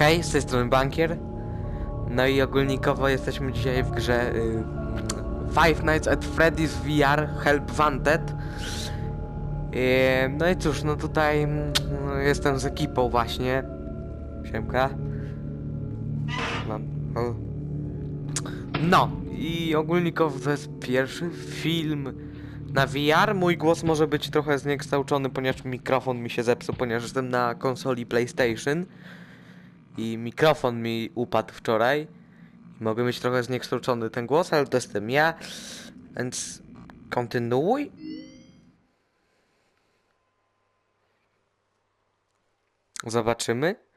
Hej, z tej strony Bankier. No i ogólnikowo jesteśmy dzisiaj w grze y, Five Nights at Freddy's VR Help Wanted. Y, no i cóż, no tutaj no, jestem z ekipą właśnie. Siemka. Mam. No i ogólnikowo to jest pierwszy film na VR. Mój głos może być trochę zniekształcony, ponieważ mikrofon mi się zepsuł, ponieważ jestem na konsoli PlayStation i mikrofon mi upadł wczoraj. Mogę mieć trochę zniekształcony ten głos, ale to jestem ja, więc kontynuuj. Zobaczymy.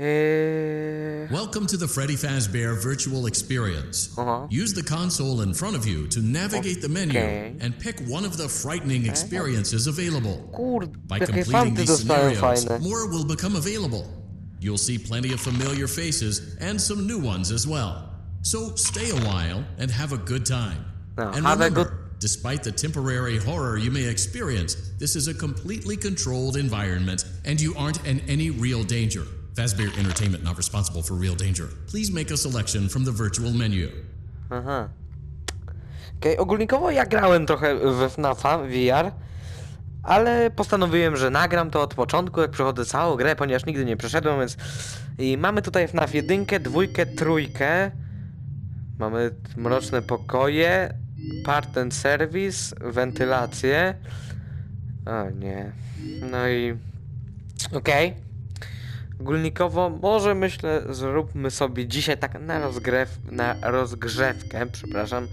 Eee... Welcome to the Freddy Fazbear Virtual Experience. Uh-huh. Use the console in front of you to navigate the menu and pick one of the frightening experiences available. By completing these scenarios, more will become available. You'll see plenty of familiar faces and some new ones as well. So stay a while and have a good time. Now, and remember, good- despite the temporary horror you may experience, this is a completely controlled environment and you aren't in any real danger. Fazbear Entertainment not responsible for real danger. Please make a selection from the virtual menu. Aha. Okej, ogólnikowo ja grałem trochę we FNAFa VR, ale postanowiłem, że nagram to od początku, jak przechodzę całą grę, ponieważ nigdy nie przeszedłem, więc... I mamy tutaj FNAF jedynkę, dwójkę, trójkę. Mamy mroczne pokoje, part and service, wentylację. O nie. No i... Okej. Ogólnikowo, może myślę, zróbmy sobie dzisiaj tak na, na rozgrzewkę, przepraszam,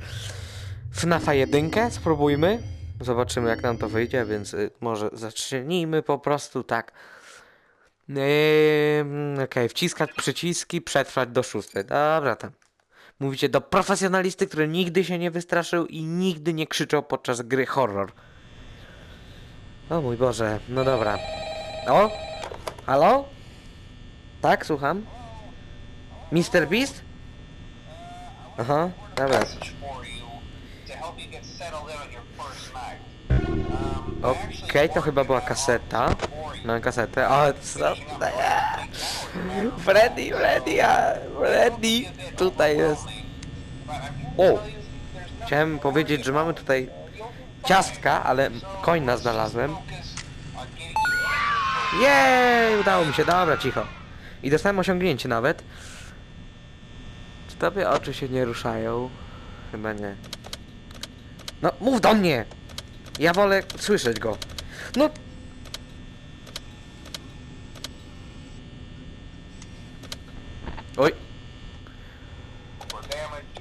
FNAFa 1, spróbujmy. Zobaczymy jak nam to wyjdzie, więc y, może zacznijmy po prostu tak. Yy, Okej, wciskać przyciski, przetrwać do szóstej. Dobra, tam. Mówicie do profesjonalisty, który nigdy się nie wystraszył i nigdy nie krzyczał podczas gry horror. O mój Boże, no dobra. O? Halo? Tak, słucham. Mr. Beast? Aha, dobra. to. Um, Okej, to chyba była kaseta. Mam kasetę. O, co jest? Freddy, Freddy, a, Freddy. Tutaj jest. O! Chciałem powiedzieć, że mamy tutaj ciastka, ale coina znalazłem. Jej, udało mi się, dobra, cicho. I dostałem osiągnięcie nawet. Czy tobie oczy się nie ruszają? Chyba nie. No, mów do mnie! Ja wolę słyszeć go. No. Oj,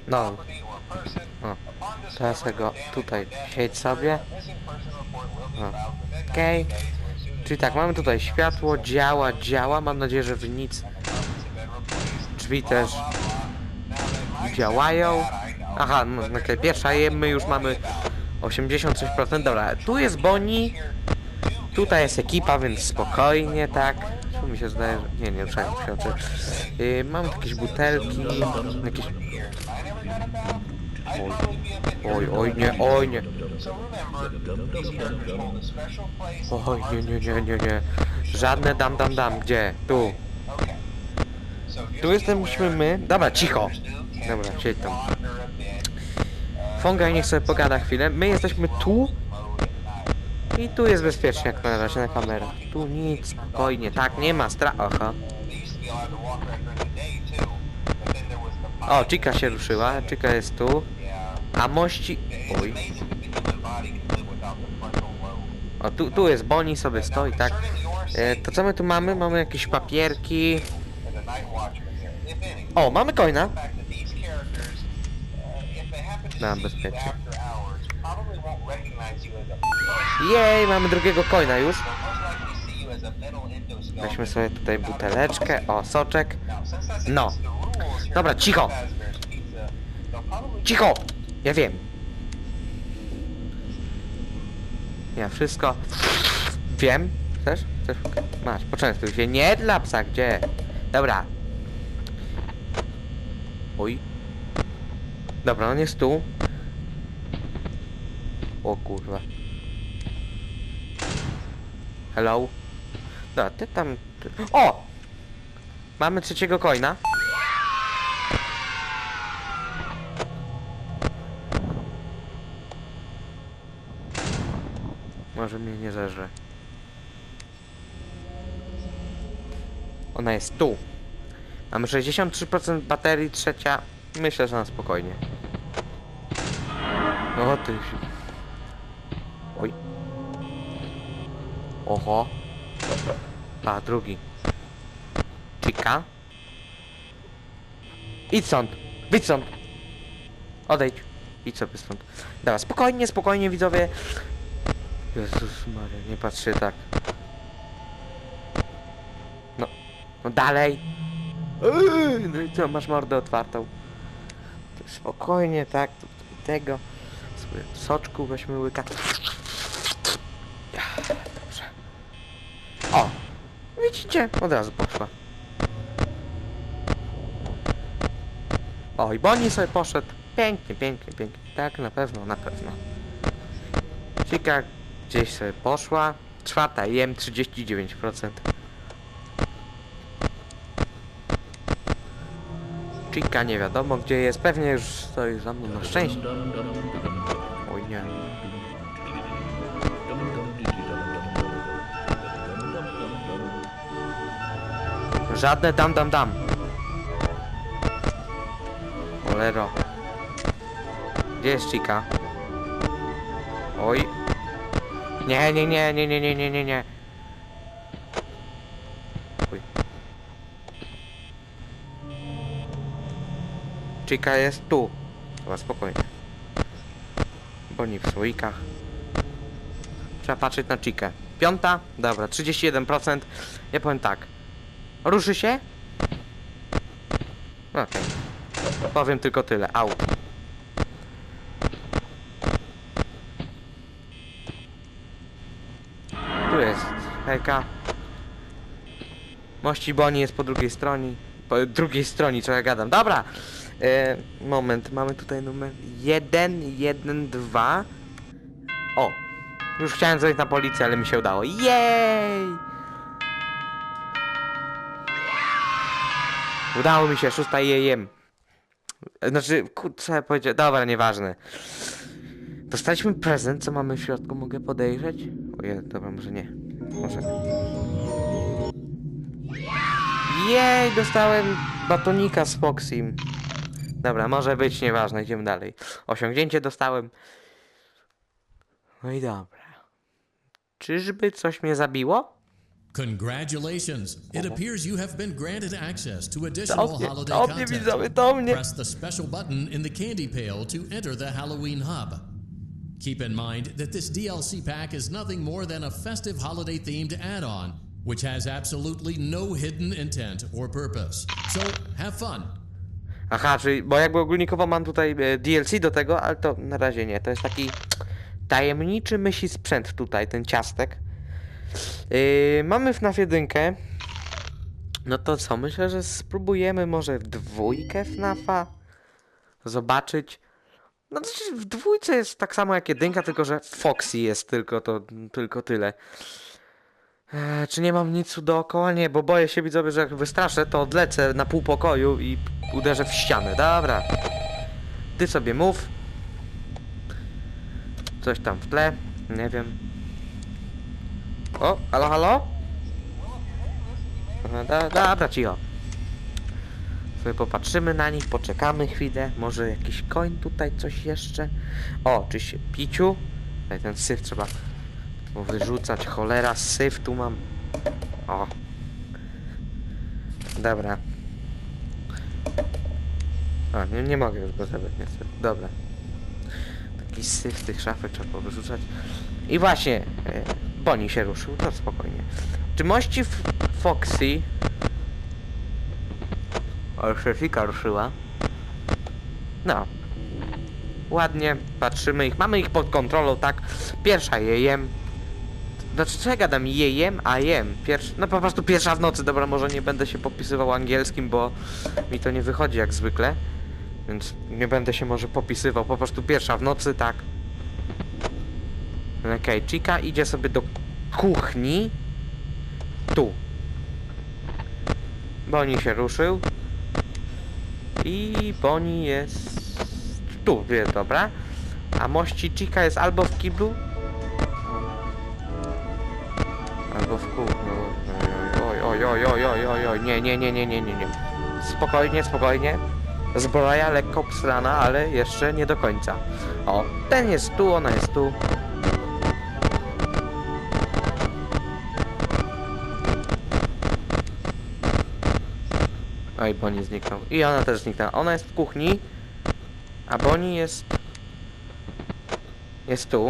No. o. Teraz go tutaj siedź sobie. missing person report will be O. filed within Okej. 90 Czyli tak, mamy tutaj światło, działa, działa. Mam nadzieję, że w nic drzwi też działają. Aha, no, okej, pierwsza je, my już mamy 86%. Dobra, tu jest Bonnie, tutaj jest ekipa, więc spokojnie, tak. Tu mi się zdaje, że... Nie, nie oczy. Yy, mamy tu jakieś butelki, jakieś... Oj, oj, nie, oj, nie. Special place Oj, nie, nie, nie, nie, nie. Żadne dam, dam, dam. Gdzie? Tu. Tu jesteśmy my. Dobra, cicho. Dobra, siedź tam. Fongaj niech sobie pogada chwilę. My jesteśmy tu i tu jest bezpiecznie jak na razie na kamerach. Tu nic, spokojnie. Tak, nie ma stra... Aha. O, Chica się ruszyła. Chica jest tu. A mości... Oj. O, tu, tu jest Bonnie sobie stoi, tak. E, to co my tu mamy? Mamy jakieś papierki. O, mamy coina. Na bezpiecznie. Jej, mamy drugiego coina już. Weźmy sobie tutaj buteleczkę. O, soczek. No. Dobra, cicho. Cicho! Ja wiem. Ja wszystko wiem. Chcesz? Chcesz? Masz, poczęstuj się. Nie dla psa, gdzie? Dobra. Oj. Dobra, on jest tu. O kurwa. Hello? Dobra, ty tam... O! Mamy trzeciego coina. Może mnie nie zeżre. Ona jest tu. Mamy 63% baterii, trzecia. Myślę, że na spokojnie. No ty się... Oj. Oho. A, drugi. Chica. Idź stąd. Wyjdź stąd. Odejdź. Idź sobie stąd. Dobra, spokojnie, spokojnie widzowie. Jezus Maria, nie patrzcie tak. No. No dalej. No i co, masz mordę otwartą. Spokojnie, tak. Tego. Sobie soczku weźmy łyka. Dobrze. O! Widzicie? Od razu poszła. O, i Bonnie sobie poszedł. Pięknie, pięknie, pięknie. Tak, na pewno, na pewno. Cika gdzieś sobie poszła. Czwarta, jem 39%. Chica nie wiadomo gdzie jest, pewnie już stoi za mną na szczęście. Oj nie. Żadne dam dam dam. Olero. Gdzie jest Chica? Nie, nie, nie, nie, nie, nie, nie, nie, nie. Oj. Chica jest tu. Chyba spokojnie. Bo nie w słoikach. Trzeba patrzeć na Chikę. Piąta? Dobra, 31%. Ja powiem tak. Ruszy się? Okej. Powiem tylko tyle. Au. Tu jest hejka. Mości Boni jest po drugiej stronie. Po drugiej stronie, co ja gadam. Dobra! E, moment, mamy tutaj numer 1, 1, 2. O! Już chciałem zejść na policję, ale mi się udało. Jej! Udało mi się, szósta jejem. Znaczy, kur- co ja powiedziałem? Dobra, nieważne. Dostaliśmy prezent, co mamy w środku, mogę podejrzeć? Ojej, dobra, może nie. Może. Jej, dostałem batonika z Foxim. Dobra, może być, nieważne, idziemy dalej. Osiągnięcie dostałem. No i dobra. Czyżby coś mnie zabiło? Congratulations! It appears you have been granted access to additional mnie, holiday to mnie content. widzowie. Press the special button in the candy pail to enter the Halloween hub. Keep in mind that this DLC pack is nothing more than a festive holiday themed add on, which has absolutely no hidden intent or purpose. So have fun. Aha, czyli, bo jakby ogólnikowo mam tutaj e, DLC do tego, ale to na razie nie. To jest taki tajemniczy myśli sprzęt tutaj, ten ciastek. Yy, mamy FNAF 1. No to co, myślę, że spróbujemy może w dwójkę FNAFa zobaczyć. No to znaczy w dwójce jest tak samo jak jedynka, tylko że Foxy jest tylko to, tylko tyle. Eee, czy nie mam nic dookoła? Nie, bo boję się widzowie, że jak wystraszę, to odlecę na pół pokoju i uderzę w ścianę. Dobra. Ty sobie mów. Coś tam w tle. Nie wiem. O, halo, halo? Da, dobra, cicho. Sobie popatrzymy na nich, poczekamy chwilę. Może jakiś koń tutaj, coś jeszcze. O, czy się piciu? Tutaj ten syf trzeba wyrzucać, cholera, syf tu mam. O. Dobra. O, nie, nie mogę już go zabrać niestety. Dobra. Taki syf tych szafek trzeba powyrzucać. I właśnie, e, Boni się ruszył, to spokojnie. Czy mości Foxy... Szefika ruszyła. No. Ładnie, patrzymy ich, mamy ich pod kontrolą, tak? Pierwsza je jem. Znaczy, co ja gadam? Je jem, a jem. Pierwszy, no po prostu pierwsza w nocy, dobra, może nie będę się popisywał angielskim, bo mi to nie wychodzi jak zwykle. Więc nie będę się może popisywał, po prostu pierwsza w nocy, tak. Okej, Chica idzie sobie do kuchni. Tu. Boni się ruszył. I Boni jest... Tu, jest dobra. A mości Chica jest albo w kiblu, albo w kuchni. Oj, oj, oj, oj, oj, oj, oj, nie, nie, nie, nie, nie, nie, nie. Spokojnie, spokojnie. Zbroja lekko psrana, ale jeszcze nie do końca. O, ten jest tu, ona jest tu. Oj, Bonnie zniknął. I ona też zniknęła. Ona jest w kuchni, a Bonnie jest... Jest tu.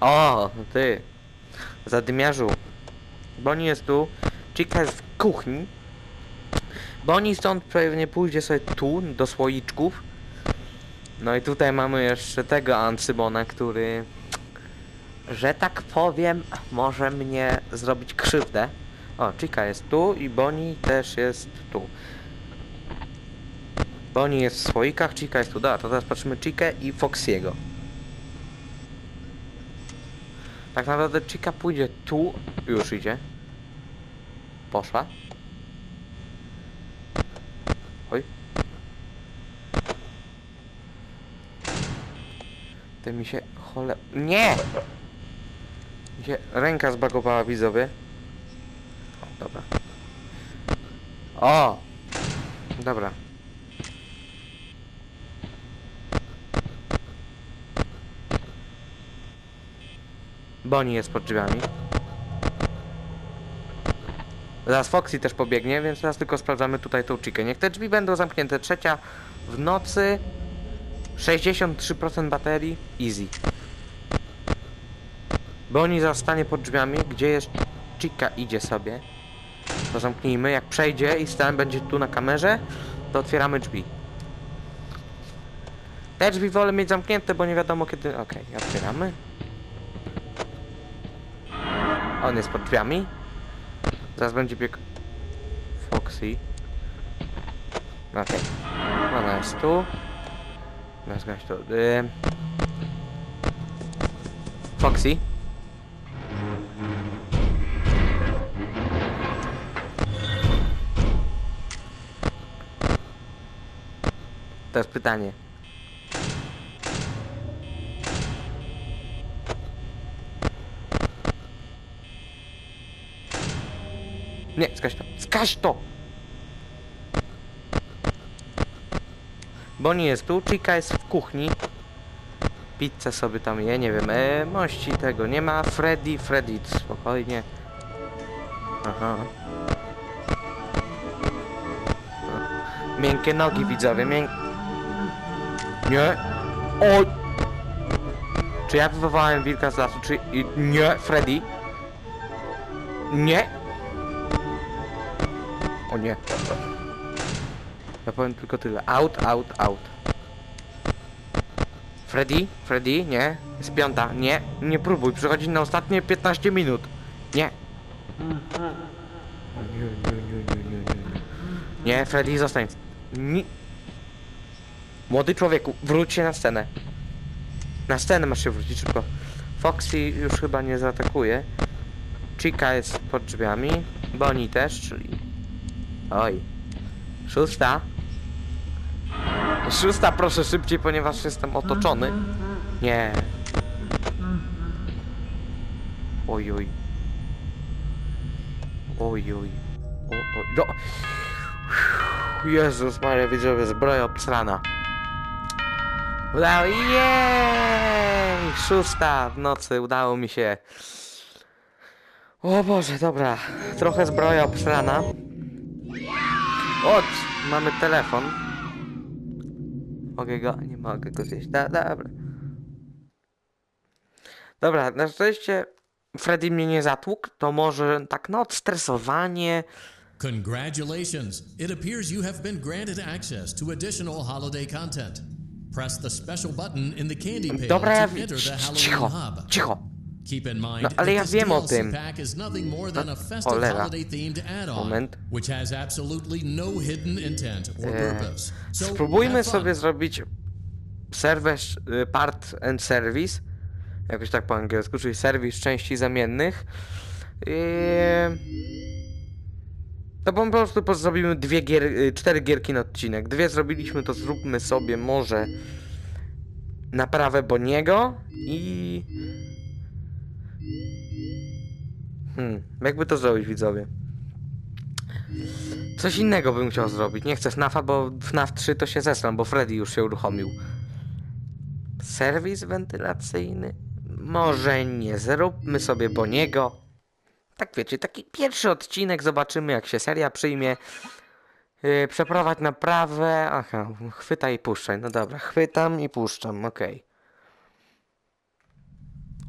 O, ty. Zadymiarzu. Bonnie jest tu. Chica jest w kuchni. Bonnie stąd pewnie pójdzie sobie tu, do słoiczków. No i tutaj mamy jeszcze tego Ancybona, który... Że tak powiem, może mnie zrobić krzywdę. O, Chica jest tu i Bonnie też jest tu. Bonnie jest w słoikach, Chica jest tu. Dobra, to teraz patrzymy Chikę i Foxiego. Tak naprawdę Chica pójdzie tu, już idzie. Poszła. Oj. Ty mi się chole... Nie! Mi się ręka zbagowała widzowie. O, dobra. O! Dobra. Bonnie jest pod drzwiami. Zaraz Foxy też pobiegnie, więc teraz tylko sprawdzamy tutaj tą chikę. Niech te drzwi będą zamknięte. Trzecia w nocy. 63% baterii. Easy. Bonnie zaraz stanie pod drzwiami. Gdzie jest chica idzie sobie. To zamknijmy. Jak przejdzie i stan będzie tu na kamerze, to otwieramy drzwi. Te drzwi wolę mieć zamknięte, bo nie wiadomo kiedy... Okej, otwieramy. On jest pod drzwiami. Zaraz będzie bieg... Foxy. Okej. Ona jest tu. Teraz grać tu. Y... Foxy. Teraz pytanie. Nie, skaź to. Skaź to! Bonnie jest tu, Chica jest w kuchni. Pizzę sobie tam je, nie wiem. E, mości tego nie ma. Freddy, Freddy, spokojnie. Aha. Miękkie nogi widzowie, mięk... Nie. O! Czy ja wywołałem wilka z lasu, czy... Nie, Freddy. Nie. O nie. Ja powiem tylko tyle. Out, out, out. Freddy? Freddy? Nie. Jest piąta. Nie. Nie próbuj. Przychodzi na ostatnie 15 minut. Nie. Nie, nie, nie, nie, nie, nie. Nie, Freddy, zostań. Nie. Młody człowieku, wróć się na scenę. Na scenę masz się wrócić szybko. Foxy już chyba nie zaatakuje. Chica jest pod drzwiami. Bonnie też, czyli... Oj. Szósta. Szósta proszę szybciej, ponieważ jestem otoczony. Nie. Oj, oj. Oj, oj. O, oj. No. Jezus Maria, widzowie, zbroja obsrana. Udało Jej! Szósta w nocy, udało mi się. O Boże, dobra. Trochę zbroja obsrana. O, mamy telefon. Mogę go? Nie mogę go zjeść. Da, dobra. Dobra, na szczęście Freddy mnie nie zatłukł, to może tak no odstresowanie. Congratulations! It appears you have been granted access to additional holiday content. Press the special button in the candy pane Dobra, to enter the Halloween cicho, hub. cicho. No, ale ja wiem o tym. No, cholera. Moment. no E, Spróbujmy sobie zrobić serwer y, part and service. Jakoś tak po angielsku, czyli serwis części zamiennych. Yy... To po prostu zrobimy dwie gier, y, cztery gierki na odcinek. Dwie zrobiliśmy, to zróbmy sobie może naprawę Boniego i... Hmm, jakby to zrobić widzowie? Coś innego bym chciał zrobić. Nie chcę FNAFa, bo FNAF 3 to się zesram, bo Freddy już się uruchomił. Serwis wentylacyjny? Może nie. Zróbmy sobie Boniego. Tak wiecie, taki pierwszy odcinek, zobaczymy jak się seria przyjmie. Yy, przeprowadź naprawę. Aha, chwytaj i puszczaj. No dobra, chwytam i puszczam, okej.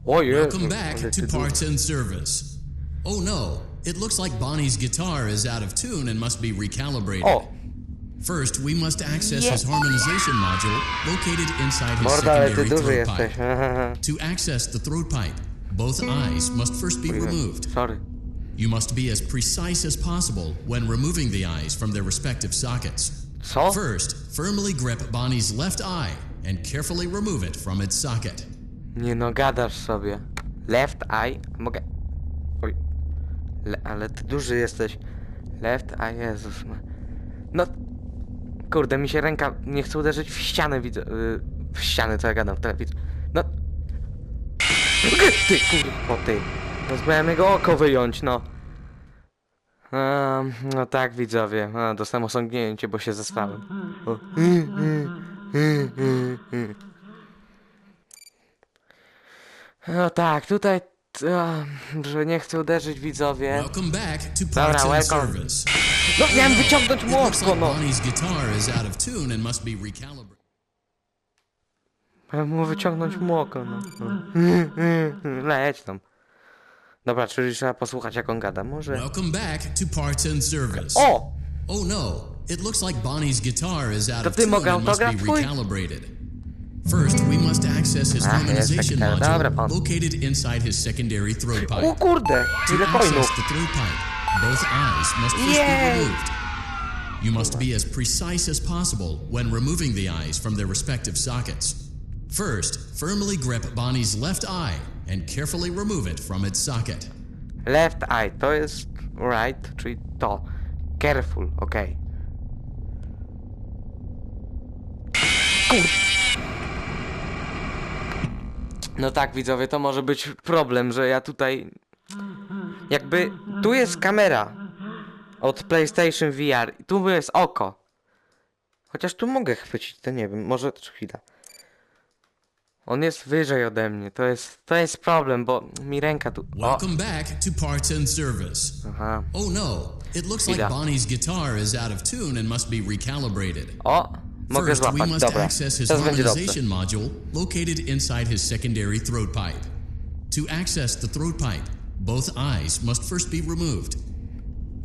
O Jezu, Welcome back ale to Parts and Service. Oh no, it looks like Bonnie's guitar is out of tune and must be recalibrated. O! First, we must access Yeah. his harmonization module located inside his Morda, ale ty secondary duży throat jesteś. pipe. To access the throat pipe, both eyes must first be removed. Sorry. You must be as precise as possible when removing the eyes from their respective sockets. Co? First, firmly grip Bonnie's left eye and carefully remove it from its socket. Nie no, gadasz sobie. Left eye. Mogę. Oj. Le, ale ty duży jesteś. Left eye, Jezus. No. Kurde, mi się ręka. Nie chcę uderzyć w ścianę, widzę. y, W ścianę, co ja gadam w telewizji. No. Ty, kurwa, ty. Jego oko wyjąć, no. No tak, widzowie. A, dostałem osągnięcie, bo się zesrałem. O. No tak, tutaj, a, że nie chcę uderzyć widzowie. Welcome back to Dobra, Parts and welcome. Service. No miałem wyciągnąć It looks młotko, like no. Bonnie's guitar is out of tune and must be recalibrated. Miałem mu wyciągnąć młoko, no. no. Leć tam. Dobra, czyli trzeba posłuchać jak on gada, może... Welcome back to Parts and Service. O! Oh no, it looks like Bonnie's guitar is out To of ty tune mogę and must be autograf twój? recalibrated. First, we must access his ah, harmonization jest taki- dobra, module pan. located inside his secondary throat O pipe. Oh, kurde! Ile To coinów! access the throat pipe, both eyes must first be removed. You must be as precise as possible when removing the eyes from their respective sockets. First, firmly grip Bonnie's left eye and carefully remove it from its socket. Left eye, to jest right, czyli to. Careful, okej. Kur... No tak, widzowie, to może być problem, że ja tutaj... Jakby... Tu jest kamera od PlayStation VR i tu jest oko. Chociaż tu mogę chwycić, to nie wiem, może... Chwila. On jest wyżej ode mnie, to jest... To jest problem, bo mi ręka tu... O, Welcome back to Parts and Service. aha. Oh no, it looks like. Bonnie's guitar is out of tune and must be recalibrated. O, mogę First, we złapać, must dobra. access his Teraz będzie dobrze. harmonization module located inside his secondary throat pipe. To access the throat pipe, both eyes must first be removed.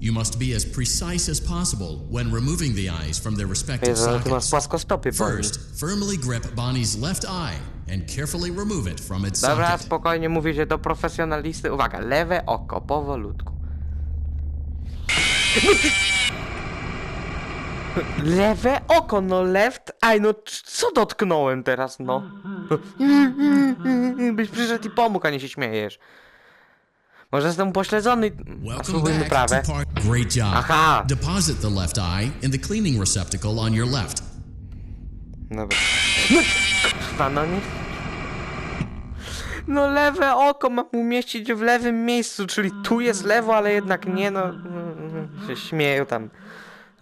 You must be as precise as possible when removing the eyes from their respective Jezu, ale ty masz sockets. Bonnie. First, firmly grip Bonnie's left eye and carefully remove it from its Dobra, socket. spokojnie mówicie do profesjonalisty. Uwaga, lewe oko, powolutku. Lewe oko, no left eye, no c- co dotknąłem teraz, no? Byś przyszedł i pomógł, a nie się śmiejesz. Może jestem upośledzony, a Welcome spróbujmy back prawe. to part. Great job. Aha. Deposit the left eye in the cleaning receptacle on your left. Dobra. No, kurwa, no nie... No lewe oko mam umieścić w lewym miejscu, czyli tu jest lewo, ale jednak nie, no... mm, się śmieją tam.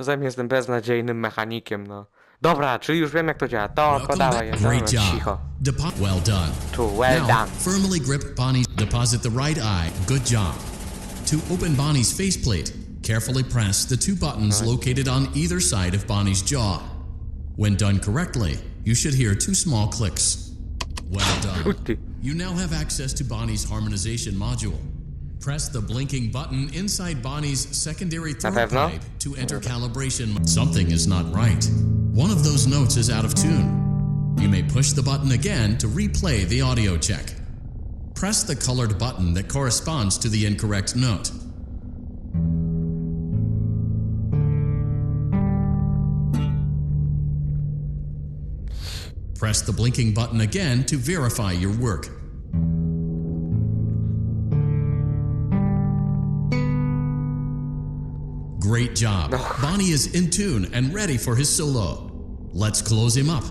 Poza jestem beznadziejnym mechanikiem, no. Dobra, czyli już wiem jak to działa. To dawaj, back. Great job. cicho. Depo- well done. Tu, well now, done. firmly grip Bonnie's. Deposit the right eye. Good job. To open Bonnie's faceplate, carefully press the two buttons located on either side of Bonnie's jaw. When done correctly, you should hear two small clicks. Well done. You now have access to Bonnie's harmonization module. Press the blinking button inside Bonnie's secondary throat pipe to enter calibration. Something is not right. One of those notes is out of tune. You may push the button again to replay the audio check. Press the colored button that corresponds to the incorrect note. Press the blinking button again to verify your work. Great job. Bonnie is in tune and ready for his solo. Let's close him up.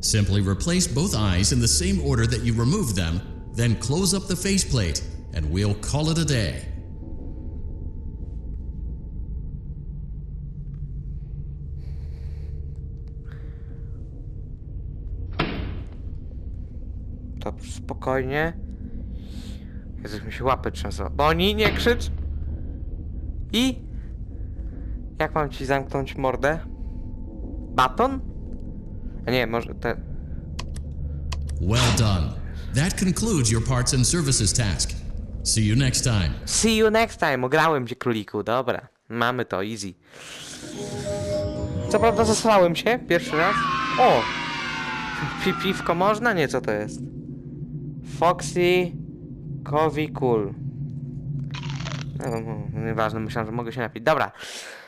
Simply replace both eyes in the same order that you removed them, then close up the faceplate, and we'll call it a day. Dobrze, spokojnie. Jezus, mi się łapy trzęsą. Boni, nie krzycz! I? Jak mam ci zamknąć mordę? Baton? A nie, może te... Well done. That concludes your parts and services task. See you next time. See you next time. Ograłem cię, króliku. Dobra. Mamy to, easy. Co prawda zasrałem się pierwszy raz. O! Pi piwko można? Nie, co to jest? Foxy... Covi Cool. No, no, nieważne, myślałem, że mogę się napić. Dobra.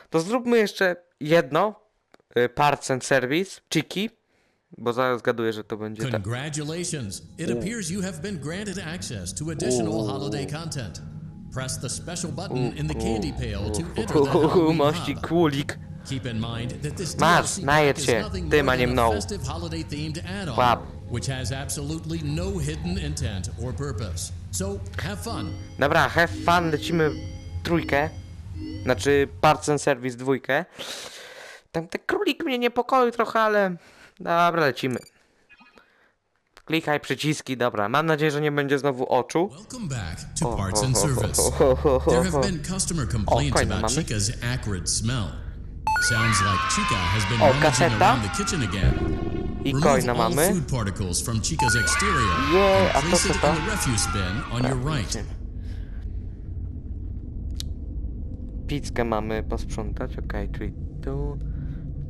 To zróbmy jeszcze jedno. y, Parts and Service. Chiki. Bo zaraz zgaduję, że to będzie tak. Congratulations! It appears you have been granted access to additional holiday content. Press the special button in the candy pail to enter the Halloween mości hub. królik. Keep in mind that this Masz, DLC najedź pack się, is nothing tym, a more nie than mną. a festive holiday-themed add-on, Łap. which has absolutely no hidden intent or purpose. So, have fun. Dobra, have fun, lecimy trójkę. Znaczy Parts and Service dwójkę. Tam ten królik mnie niepokoi trochę, ale... Dobra, lecimy. Klikaj przyciski, dobra. Mam nadzieję, że nie będzie znowu oczu. Welcome back to Parts and Service. There have been customer complaints about. Chica's acrid smell. Sounds like Chica has been O, kaseta. around the kitchen again. I Remove coina all mamy. food particles from Chica's exterior Yeah, a and place it in the refuse bin on your right. Pizzkę mamy posprzątać, okej, czyli tu,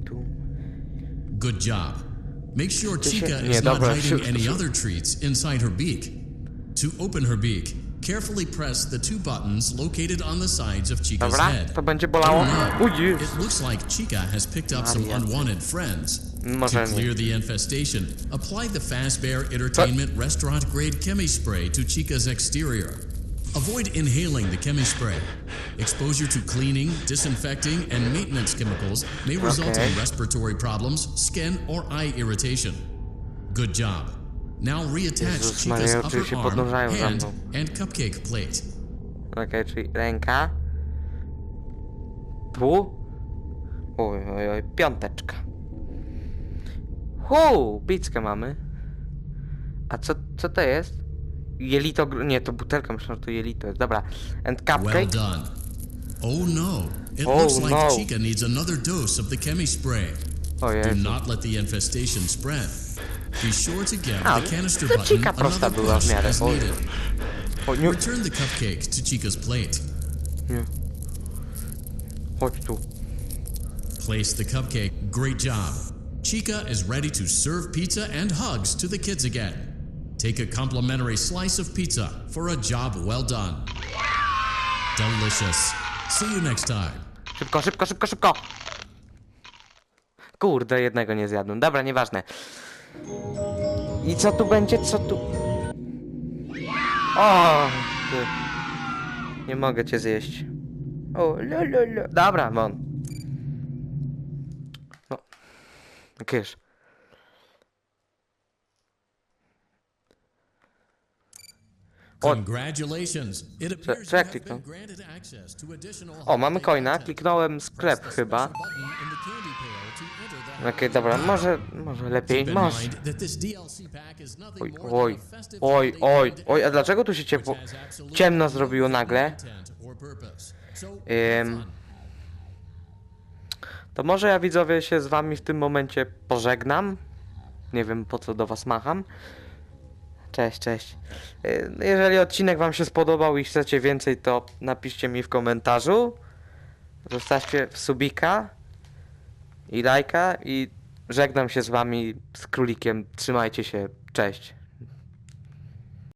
tu. Good job. Make sure Chica is not hiding any other treats inside her beak. To open her beak, carefully press the two buttons located on the sides of Chica's Dobra, head. to będzie bolało. It looks like Chica has picked up some unwanted friends. Może to clear the infestation, apply the Fazbear Entertainment restaurant grade chemi spray to Chica's exterior. Avoid inhaling the chemi spray. Exposure to cleaning, disinfecting, and maintenance chemicals may result Okay. in respiratory problems, skin, or eye irritation. Good job. Now reattach Jezus Chica's Maria, upper arm, hand, and cupcake plate. Okej, czyli ręka. Tu. Oj, oj, oj, piąteczka. Hu, pizzkę mamy. A co, co to jest? Jelito, nie, to butelka, myślę, że to jelito jest. Dobra. And Well cupcake. done. Oh no, it Oh, looks like no. Chica needs another dose of the chemi spray. O Do not let the infestation spread. Be sure to give A, the canister button Chica prosta another była w push miarę. needed. O, nie, Return the cupcake to Chica's plate. nie. Chodź tu. Place the cupcake. Great job. Chica is ready to serve pizza and hugs to the kids again. Take a complimentary slice of pizza for a job well done. Delicious. See you next time. Szybko, szybko, szybko, szybko! Kurde, jednego nie zjadłem. Dobra, nieważne. I co tu będzie? Co tu? O! Ty. Nie mogę cię zjeść. O, lo, lo, lo. Dobra, won. No. Kysz. O. Kliknął? additional O, mamy coina. Kliknąłem sklep chyba. Okej, dobra, może, może lepiej. Może. Oj, oj, oj, oj, oj, a dlaczego tu się ciepło, ciemno no zrobiło nagle? To może ja widzowie się z wami w tym momencie pożegnam. Nie wiem po co do was macham. Cześć, cześć. Yy, Jeżeli odcinek wam się spodobał i chcecie więcej, to napiszcie mi w komentarzu. Zostawcie subika i lajka i żegnam się z wami z królikiem. Trzymajcie się. Cześć.